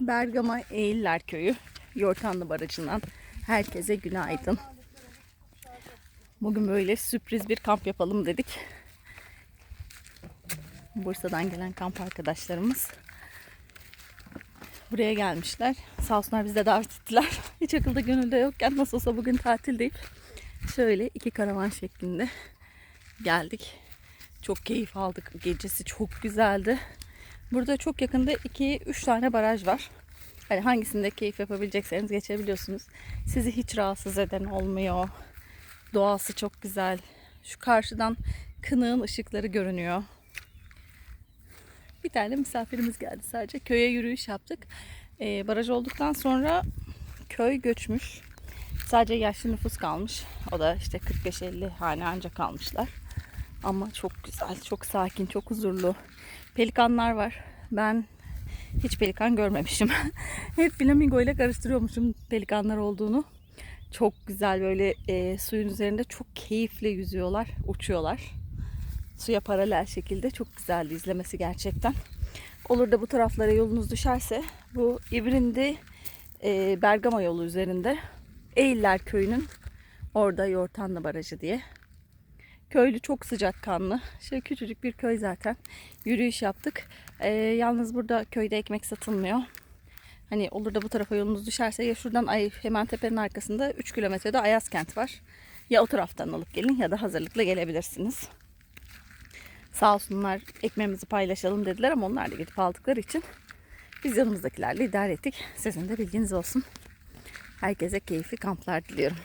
Bergama Eğiller Köyü Yortanlı Barajı'ndan herkese günaydın. Bugün böyle sürpriz bir kamp yapalım dedik. Bursa'dan gelen kamp arkadaşlarımız buraya gelmişler. Sağ olsunlar bizi de davet ettiler. Hiç akılda gönülde yokken nasıl olsa bugün tatil deyip şöyle iki karavan şeklinde geldik. Çok keyif aldık. Gecesi çok güzeldi. Burada çok yakında 2-3 tane baraj var. Hani hangisinde keyif yapabilecekseniz geçebiliyorsunuz. Sizi hiç rahatsız eden olmuyor. Doğası çok güzel. Şu karşıdan kınığın ışıkları görünüyor. Bir tane misafirimiz geldi sadece. Köye yürüyüş yaptık. Ee, baraj olduktan sonra köy göçmüş. Sadece yaşlı nüfus kalmış. O da işte 45-50 hane ancak kalmışlar. Ama çok güzel, çok sakin, çok huzurlu. Pelikanlar var. Ben hiç pelikan görmemişim. Hep flamingo ile karıştırıyormuşum pelikanlar olduğunu. Çok güzel böyle e, suyun üzerinde çok keyifli yüzüyorlar, uçuyorlar. Suya paralel şekilde çok güzeldi izlemesi gerçekten. Olur da bu taraflara yolunuz düşerse bu İbrindi e, Bergama yolu üzerinde Eğiller Köyü'nün orada Yortanlı Barajı diye Köylü çok sıcakkanlı. Şöyle küçücük bir köy zaten. Yürüyüş yaptık. Ee, yalnız burada köyde ekmek satılmıyor. Hani olur da bu tarafa yolunuz düşerse ya şuradan ay, hemen tepenin arkasında 3 kilometrede Ayazkent var. Ya o taraftan alıp gelin ya da hazırlıkla gelebilirsiniz. Sağ olsunlar ekmeğimizi paylaşalım dediler ama onlar da gidip aldıkları için biz yanımızdakilerle idare ettik. Sizin de bilginiz olsun. Herkese keyifli kamplar diliyorum.